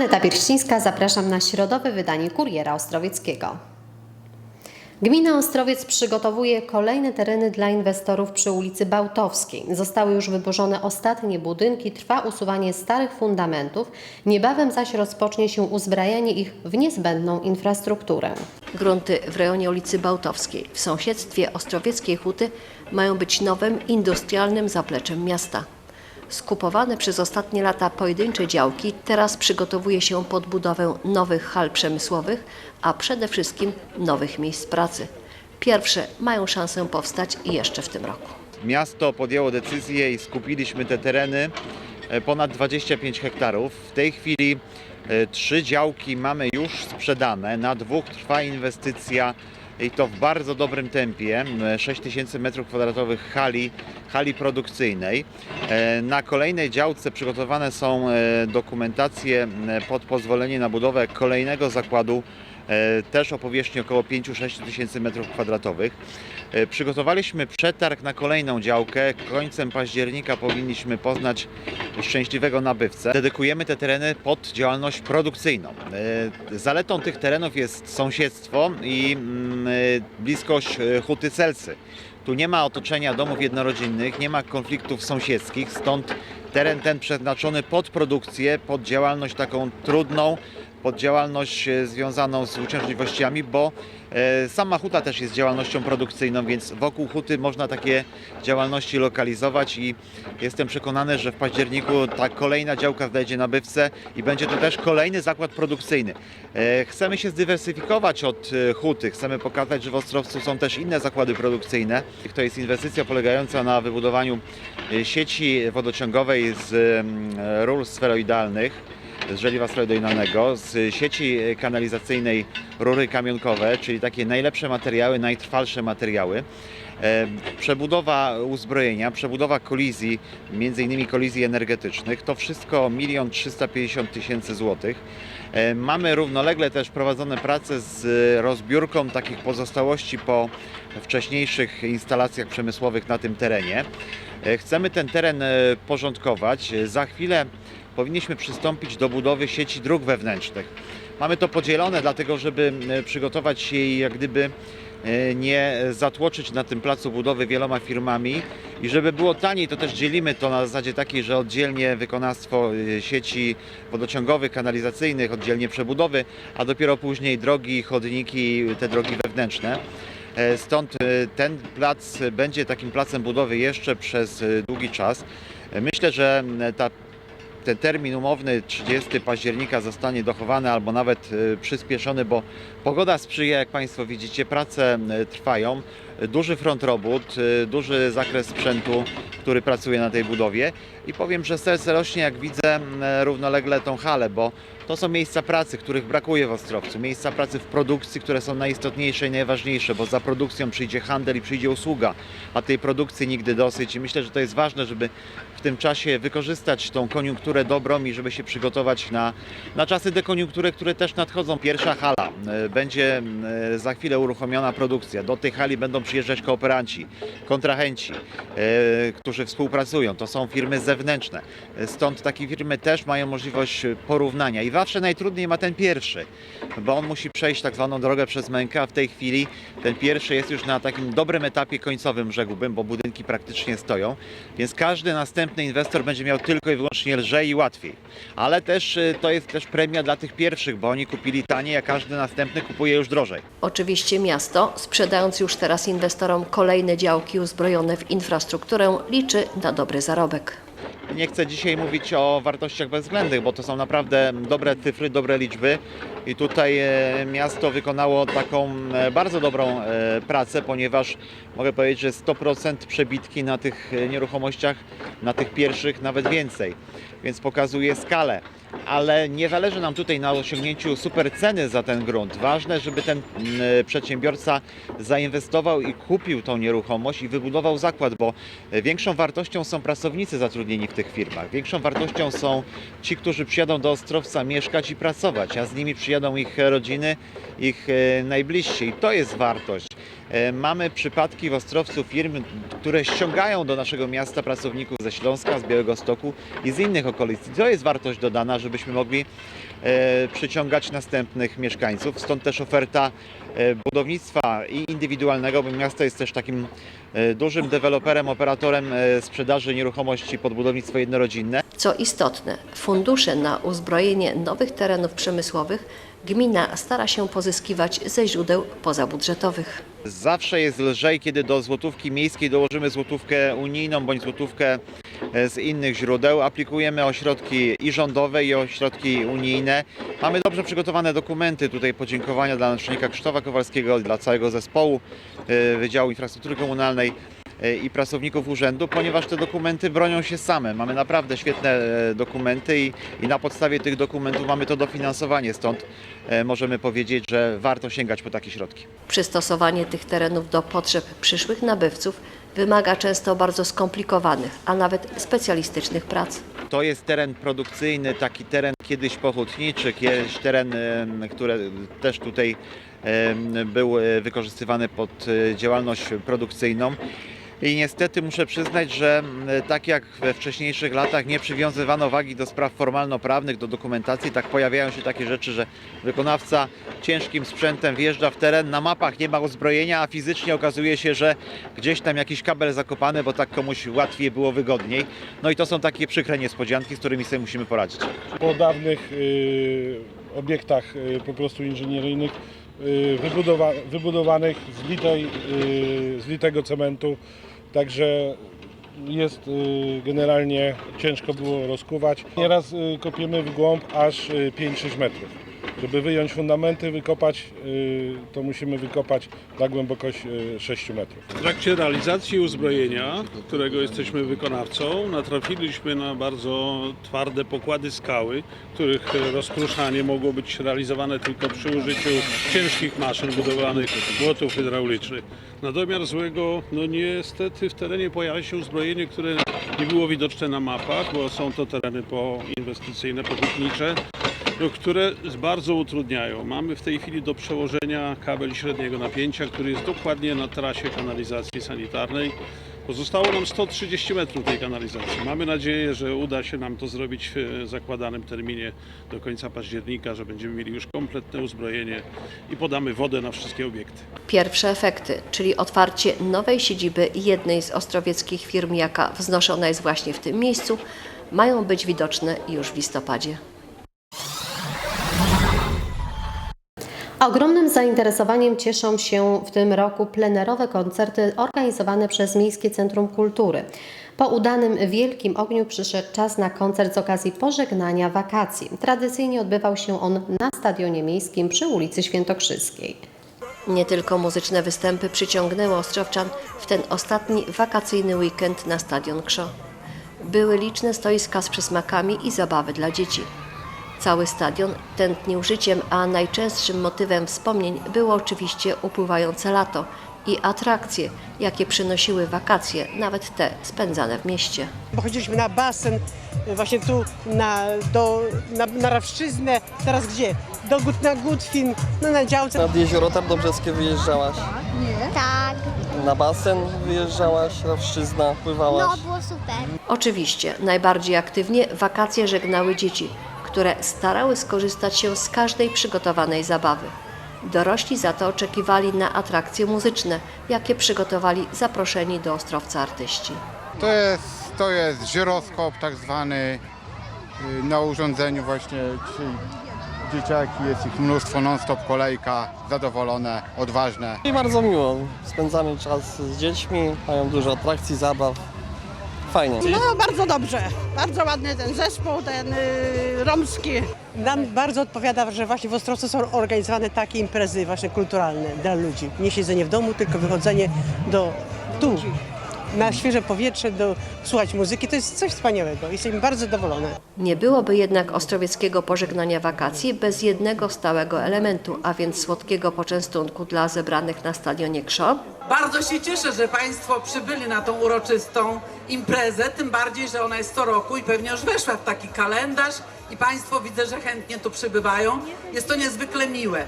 Aneta Pierścińska, zapraszam na środowe wydanie Kuriera Ostrowieckiego. Gmina Ostrowiec przygotowuje kolejne tereny dla inwestorów przy ulicy Bałtowskiej. Zostały już wyburzone ostatnie budynki, trwa usuwanie starych fundamentów, niebawem zaś rozpocznie się uzbrajanie ich w niezbędną infrastrukturę. Grunty w rejonie ulicy Bałtowskiej w sąsiedztwie Ostrowieckiej Huty mają być nowym industrialnym zapleczem miasta. Skupowane przez ostatnie lata pojedyncze działki teraz przygotowuje się pod budowę nowych hal przemysłowych, a przede wszystkim nowych miejsc pracy. Pierwsze mają szansę powstać jeszcze w tym roku. Miasto podjęło decyzję i skupiliśmy te tereny e, ponad 25 hektarów. W tej chwili e, trzy działki mamy już sprzedane, na dwóch trwa inwestycja i to w bardzo dobrym tempie, 6000 m2 hali, hali produkcyjnej. E, Na kolejnej działce przygotowane są e, dokumentacje pod pozwolenie na budowę kolejnego zakładu też o powierzchni około 5-6 tysięcy metrów kwadratowych. E, Przygotowaliśmy przetarg na kolejną działkę. Końcem października powinniśmy poznać szczęśliwego nabywcę. Dedykujemy te tereny pod działalność produkcyjną. E, Zaletą tych terenów jest sąsiedztwo i mm, e, bliskość e, Huty Celcy. Tu nie ma otoczenia domów jednorodzinnych, nie ma konfliktów sąsiedzkich, stąd teren ten przeznaczony pod produkcję, pod działalność taką trudną, pod działalność e, związaną z uciążliwościami, bo e, sama huta też jest działalnością produkcyjną, więc wokół huty można takie działalności lokalizować i jestem przekonany, że w październiku ta kolejna działka znajdzie nabywcę i będzie to też kolejny zakład produkcyjny. E, Chcemy się zdywersyfikować od huty, chcemy pokazać, że w Ostrowcu są też inne zakłady produkcyjne. To jest inwestycja polegająca na wybudowaniu sieci wodociągowej z mm, rur sferoidalnych z żeliwa steroidalnego, z sieci kanalizacyjnej rury kamionkowe, czyli takie najlepsze materiały, najtrwalsze materiały. E, Przebudowa uzbrojenia, przebudowa kolizji, między innymi kolizji energetycznych, to wszystko 1 350 tysięcy złotych. E, Mamy równolegle też prowadzone prace z rozbiórką takich pozostałości po wcześniejszych instalacjach przemysłowych na tym terenie. E, Chcemy ten teren porządkować. Za chwilę powinniśmy przystąpić do budowy sieci dróg wewnętrznych. Mamy to podzielone, dlatego żeby e, przygotować się i jak gdyby e, nie zatłoczyć na tym placu budowy wieloma firmami i żeby było taniej, to też dzielimy to na zasadzie takiej, że oddzielnie wykonawstwo e, sieci wodociągowych, kanalizacyjnych, oddzielnie przebudowy, a dopiero później drogi, chodniki, te drogi wewnętrzne. Stąd ten plac będzie takim placem budowy jeszcze przez długi czas. Myślę, że ta ten termin umowny 30 października zostanie dochowany albo nawet e, przyspieszony, bo pogoda sprzyja, jak Państwo widzicie, prace trwają. Duży front robót, e, duży zakres sprzętu, który pracuje na tej budowie i powiem, że serce rośnie, jak widzę równolegle tą halę, bo to są miejsca pracy, których brakuje w Ostrowcu. Miejsca pracy w produkcji, które są najistotniejsze i najważniejsze, bo za produkcją przyjdzie handel i przyjdzie usługa, a tej produkcji nigdy dosyć. I myślę, że to jest ważne, żeby w tym czasie wykorzystać tą koniunkturę dobrą i żeby się przygotować na, na czasy dekoniunktury, które też nadchodzą. Pierwsza hala e, będzie e, za chwilę uruchomiona produkcja. Do tej hali będą przyjeżdżać kooperanci, kontrahenci, e, którzy współpracują. To są firmy zewnętrzne. Stąd takie firmy też mają możliwość porównania. I zawsze najtrudniej ma ten pierwszy, bo on musi przejść tak zwaną drogę przez mękę, a w tej chwili ten pierwszy jest już na takim dobrym etapie końcowym, rzekłbym, bo budynki praktycznie stoją. Więc każdy następny inwestor będzie miał tylko i wyłącznie lżej i łatwiej. Ale też e, to jest też premia dla tych pierwszych, bo oni kupili taniej, a każdy następny kupuje już drożej. Oczywiście miasto, sprzedając już teraz inwestorom kolejne działki uzbrojone w infrastrukturę, liczy na dobry zarobek. Nie chcę dzisiaj mówić o wartościach bezwzględnych, bo to są naprawdę dobre cyfry, dobre liczby. I tutaj e, miasto wykonało taką e, bardzo dobrą e, pracę, ponieważ mogę powiedzieć, że 100% przebitki na tych nieruchomościach, na tych pierwszych nawet więcej. Więc pokazuje skalę. Ale nie zależy nam tutaj na osiągnięciu super ceny za ten grunt. Ważne, żeby ten przedsiębiorca zainwestował i kupił tą nieruchomość i wybudował zakład, bo większą wartością są pracownicy zatrudnieni w tych firmach. Większą wartością są ci, którzy przyjadą do Ostrowca mieszkać i pracować, a z nimi przyjadą ich rodziny, ich e, najbliżsi. I to jest wartość. E, Mamy przypadki w Ostrowcu firm, które ściągają do naszego miasta pracowników ze Śląska, z Białego Stoku i z innych okolic. I to jest wartość dodana, żebyśmy mogli e, przyciągać następnych mieszkańców. Stąd też oferta budownictwa i indywidualnego, bo miasto jest też takim e, dużym deweloperem, operatorem e, sprzedaży nieruchomości pod budownictwo jednorodzinne. Co istotne, fundusze na uzbrojenie nowych terenów przemysłowych gmina stara się pozyskiwać ze źródeł pozabudżetowych. Zawsze jest lżej, kiedy do złotówki miejskiej dołożymy złotówkę unijną bądź złotówkę e, z innych źródeł. Aplikujemy o środki i rządowe, i o środki unijne. Mamy dobrze przygotowane dokumenty. Tutaj podziękowania dla naczelnika Krzysztofa Kowalskiego, dla całego zespołu e, Wydziału Infrastruktury Komunalnej e, i pracowników urzędu, ponieważ te dokumenty bronią się same. Mamy naprawdę świetne e, dokumenty i, i na podstawie tych dokumentów mamy to dofinansowanie. Stąd e, możemy powiedzieć, że warto sięgać po takie środki. Przystosowanie tych terenów do potrzeb przyszłych nabywców wymaga często bardzo skomplikowanych, a nawet specjalistycznych prac. To jest teren produkcyjny, taki teren kiedyś pochutniczy, kiedyś teren, który też tutaj był e, wykorzystywany pod e, działalność produkcyjną. I niestety muszę przyznać, że m, tak jak we wcześniejszych latach nie przywiązywano wagi do spraw formalno-prawnych, do dokumentacji, tak pojawiają się takie rzeczy, że wykonawca ciężkim sprzętem wjeżdża w teren, na mapach nie ma uzbrojenia, a fizycznie okazuje się, że gdzieś tam jakiś kabel zakopany, bo tak komuś łatwiej było wygodniej. No i to są takie przykre niespodzianki, z którymi sobie musimy poradzić. po dawnych y, obiektach y, po prostu inżynieryjnych y, wybudowa, wybudowanych z, litej, y, z litego cementu, także jest y, generalnie ciężko było rozkuwać. Nieraz y, kopiemy w głąb aż y, 5-6 metrów. Żeby wyjąć fundamenty, wykopać, y, to musimy wykopać na głębokość y, 6 metrów. W trakcie realizacji uzbrojenia, którego jesteśmy wykonawcą, natrafiliśmy na bardzo twarde pokłady skały, których rozkruszanie mogło być realizowane tylko przy użyciu ciężkich maszyn budowanych młotów hydraulicznych. Na domiar złego, no niestety w terenie pojawia się uzbrojenie, które nie było widoczne na mapach, bo są to tereny poinwestycyjne, pochutnicze, no, które bardzo utrudniają. Mamy w tej chwili do przełożenia kabel średniego napięcia, który jest dokładnie na trasie kanalizacji sanitarnej. Pozostało nam 130 metrów tej kanalizacji. Mamy nadzieję, że uda się nam to zrobić w zakładanym terminie do końca października, że będziemy mieli już kompletne uzbrojenie i podamy wodę na wszystkie obiekty. Pierwsze efekty, czyli otwarcie nowej siedziby jednej z ostrowieckich firm, jaka wznoszona jest właśnie w tym miejscu, mają być widoczne już w listopadzie. Ogromnym zainteresowaniem cieszą się w tym roku plenerowe koncerty organizowane przez Miejskie Centrum Kultury. Po udanym Wielkim Ogniu przyszedł czas na koncert z okazji pożegnania wakacji. Tradycyjnie odbywał się on na Stadionie Miejskim przy ulicy Świętokrzyskiej. Nie tylko muzyczne występy przyciągnęły Ostrowczan w ten ostatni wakacyjny weekend na Stadion Krzo. Były liczne stoiska z przysmakami i zabawy dla dzieci. Cały stadion tętnił życiem, a najczęstszym motywem wspomnień było oczywiście upływające lato i atrakcje, jakie przynosiły wakacje, nawet te spędzane w mieście. bo chodziliśmy na basen, y, właśnie tu na, do, na, na Rawszczyznę, teraz gdzie? Do, Gut- na Gutwin, no na działce. Nad jezioro Tarnobrzeskie wyjeżdżałaś? Tak, Na basen wyjeżdżałaś, Rawszczyzna, pływałaś? no było super. Oczywiście najbardziej aktywnie wakacje żegnały dzieci, które starały skorzystać się z każdej przygotowanej zabawy. Dorośli za to oczekiwali na atrakcje muzyczne, jakie przygotowali zaproszeni do Ostrowca artyści. To jest, to jest żyroskop tak zwany y, na urządzeniu właśnie dzieciaki, jest ich mnóstwo, non-stop kolejka, zadowolone, odważne. I bardzo miło. Spędzamy czas z dziećmi, mają dużo atrakcji, zabaw. Fajnie. No bardzo dobrze, bardzo ładny ten zespół, ten y, romski. Nam bardzo odpowiada, że właśnie w Ostrowcu są organizowane takie imprezy właśnie kulturalne dla ludzi. Nie siedzenie w domu, tylko wychodzenie do tu, na świeże powietrze, do słuchać muzyki. To jest coś wspaniałego. Jesteśmy bardzo zadowolone. Nie byłoby jednak ostrowieckiego pożegnania wakacji bez jednego stałego elementu, a więc słodkiego poczęstunku dla zebranych na stadionie Krzo, Bardzo się cieszę, że Państwo przybyli na tą uroczystą imprezę, tym bardziej, że ona jest co roku i pewnie już weszła w taki kalendarz i Państwo widzę, że chętnie tu przybywają. Jest to niezwykle miłe.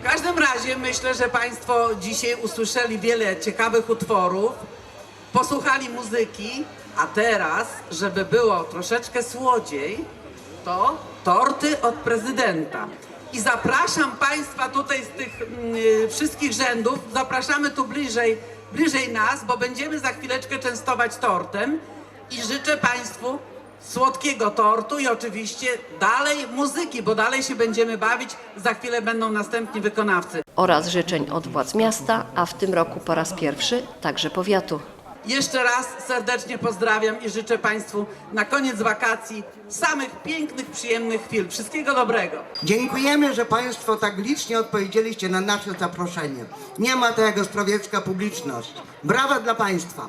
W każdym razie myślę, że Państwo dzisiaj usłyszeli wiele ciekawych utworów, posłuchali muzyki, a teraz, żeby było troszeczkę słodziej, to torty od prezydenta. I zapraszam Państwa tutaj z tych mm, y, wszystkich rzędów, zapraszamy tu bliżej, bliżej nas, bo będziemy za chwileczkę częstować tortem i życzę Państwu słodkiego tortu i oczywiście dalej muzyki, bo dalej się będziemy bawić, za chwilę będą następni wykonawcy. oraz życzeń od władz miasta, a w tym roku po raz pierwszy także powiatu. Jeszcze raz serdecznie pozdrawiam i życzę Państwu na koniec wakacji samych pięknych, przyjemnych chwil. Wszystkiego dobrego. Dziękujemy, że Państwo tak licznie odpowiedzieliście na nasze zaproszenie. Nie ma to jak ostrowiecka publiczność. Brawa dla Państwa.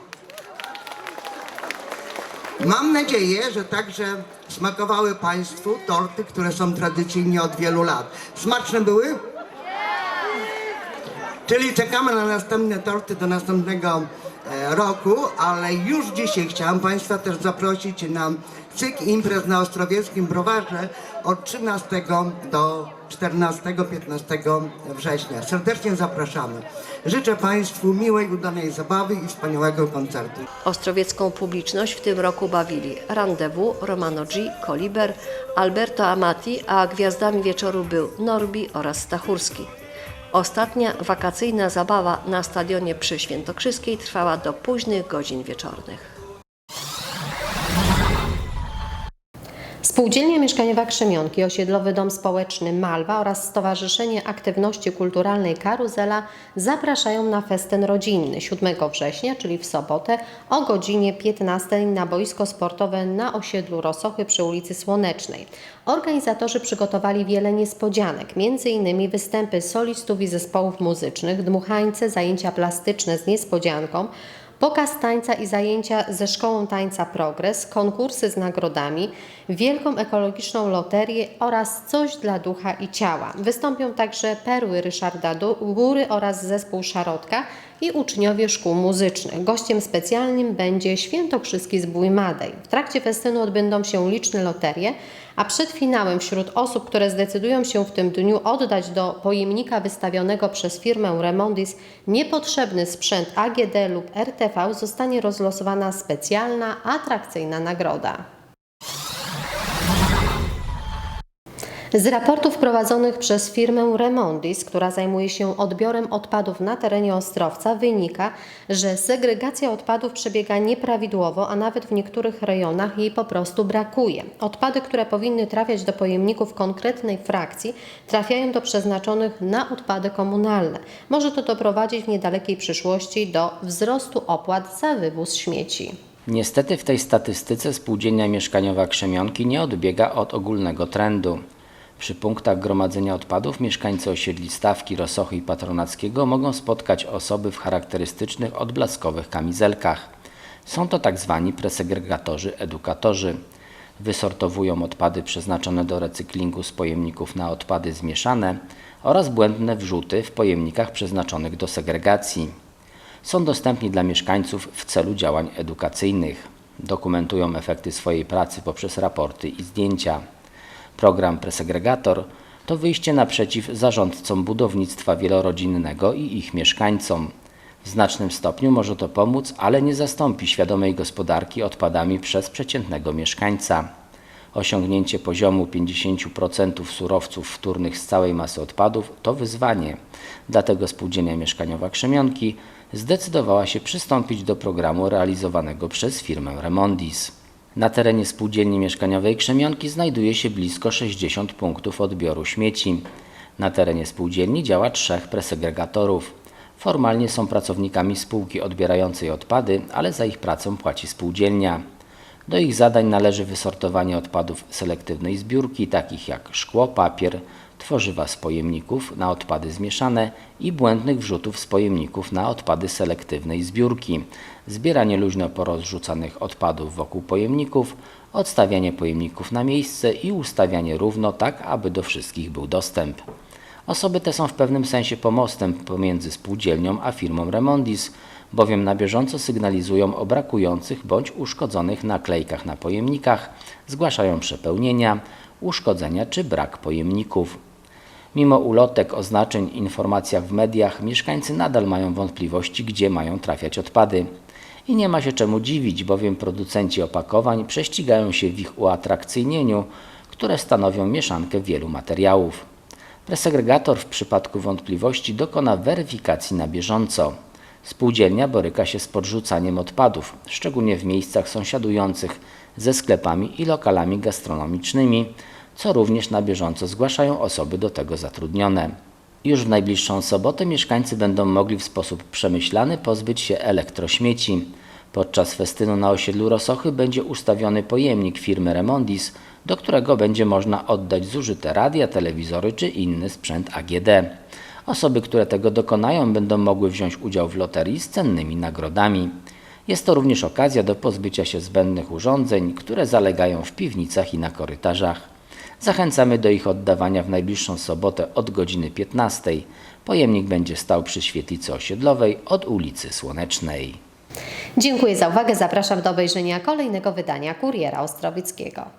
Mam nadzieję, że także smakowały Państwu torty, które są tradycyjnie od wielu lat. Smaczne były? Czyli czekamy na następne torty do następnego roku, ale już dzisiaj chciałam Państwa też zaprosić na cykl imprez na Ostrowieckim Browarze od 13 do 14-15 września. Serdecznie zapraszamy. Życzę Państwu miłej, udanej zabawy i wspaniałego koncertu. Ostrowiecką publiczność w tym roku bawili Rendezvous, Romano G, Koliber, Alberto Amati, a gwiazdami wieczoru był Norbi oraz Stachurski. Ostatnia wakacyjna zabawa na stadionie przy Świętokrzyskiej trwała do późnych godzin wieczornych. Spółdzielnia Mieszkaniowa Krzemionki, Osiedlowy Dom Społeczny Malwa oraz Stowarzyszenie Aktywności Kulturalnej Karuzela zapraszają na festyn rodzinny 7 września, czyli w sobotę o godzinie 15 na boisko sportowe na osiedlu Rosochy przy ulicy Słonecznej. Organizatorzy przygotowali wiele niespodzianek, m.in. występy solistów i zespołów muzycznych, dmuchańce, zajęcia plastyczne z niespodzianką, Pokaz tańca i zajęcia ze szkołą tańca Progres, konkursy z nagrodami, wielką ekologiczną loterię oraz coś dla ducha i ciała. Wystąpią także perły Ryszarda Góry oraz zespół Szarotka i uczniowie szkół muzycznych. Gościem specjalnym będzie Świętokrzyski Zbój Madej. W trakcie festynu odbędą się liczne loterie, a przed finałem wśród osób, które zdecydują się w tym dniu oddać do pojemnika wystawionego przez firmę Remondis niepotrzebny sprzęt AGD lub RTV zostanie rozlosowana specjalna, atrakcyjna nagroda. Z raportów prowadzonych przez firmę Remondis, która zajmuje się odbiorem odpadów na terenie Ostrowca, wynika, że segregacja odpadów przebiega nieprawidłowo, a nawet w niektórych rejonach jej po prostu brakuje. Odpady, które powinny trafiać do pojemników konkretnej frakcji, trafiają do przeznaczonych na odpady komunalne. Może to doprowadzić w niedalekiej przyszłości do wzrostu opłat za wywóz śmieci. Niestety w tej statystyce spółdzielnia mieszkaniowa Krzemionki nie odbiega od ogólnego trendu. Przy punktach gromadzenia odpadów mieszkańcy osiedli Stawki, Rosochy i Patronackiego mogą spotkać osoby w charakterystycznych odblaskowych kamizelkach. Są to tak zwani presegregatorzy, edukatorzy. Wysortowują odpady przeznaczone do recyklingu z pojemników na odpady zmieszane oraz błędne wrzuty w pojemnikach przeznaczonych do segregacji są dostępni dla mieszkańców w celu działań edukacyjnych. Dokumentują efekty swojej pracy poprzez raporty i zdjęcia. Program Presegregator to wyjście naprzeciw zarządcom budownictwa wielorodzinnego i ich mieszkańcom. W znacznym stopniu może to pomóc, ale nie zastąpi świadomej gospodarki odpadami przez przeciętnego mieszkańca. Osiągnięcie poziomu 50% surowców wtórnych z całej masy odpadów to wyzwanie. Dlatego Spółdzielnia Mieszkaniowa Krzemionki zdecydowała się przystąpić do programu realizowanego przez firmę Remondis. Na terenie Spółdzielni Mieszkaniowej Krzemionki znajduje się blisko 60 punktów odbioru śmieci. Na terenie spółdzielni działa trzech presegregatorów. Formalnie są pracownikami spółki odbierającej odpady, ale za ich pracę płaci spółdzielnia. Do ich zadań należy wysortowanie odpadów selektywnej zbiórki, takich jak szkło, papier, tworzywa z pojemników na odpady zmieszane i błędnych wrzutów z pojemników na odpady selektywnej zbiórki, zbieranie luźno porozrzucanych odpadów wokół pojemników, odstawianie pojemników na miejsce i ustawianie równo tak, aby do wszystkich był dostęp. Osoby te są w pewnym sensie pomostem pomiędzy spółdzielnią a firmą Remondis, bowiem na bieżąco sygnalizują o brakujących bądź uszkodzonych naklejkach na pojemnikach, zgłaszają przepełnienia, uszkodzenia czy brak pojemników. Mimo ulotek, oznaczeń, informacjach w mediach, mieszkańcy nadal mają wątpliwości, gdzie mają trafiać odpady. I nie ma się czemu dziwić, bowiem producenci opakowań prześcigają się w ich uatrakcyjnieniu, które stanowią mieszankę wielu materiałów. Presegregator w przypadku wątpliwości dokona weryfikacji na bieżąco. Spółdzielnia boryka się z podrzucaniem odpadów, szczególnie w miejscach sąsiadujących ze sklepami i lokalami gastronomicznymi, co również na bieżąco zgłaszają osoby do tego zatrudnione. Już w najbliższą sobotę mieszkańcy będą mogli w sposób przemyślany pozbyć się elektrośmieci. Podczas festynu na osiedlu Rosochy będzie ustawiony pojemnik firmy Remondis, do którego będzie można oddać zużyte radia, telewizory czy inny sprzęt AGD. Osoby, które tego dokonają, będą mogły wziąć udział w loterii z cennymi nagrodami. Jest to również okazja do pozbycia się zbędnych urządzeń, które zalegają w piwnicach i na korytarzach. Zachęcamy do ich oddawania w najbliższą sobotę od godziny 15. Pojemnik będzie stał przy świetlicy osiedlowej od ulicy Słonecznej. Dziękuję za uwagę. Zapraszam do obejrzenia kolejnego wydania Kuriera Ostrowieckiego.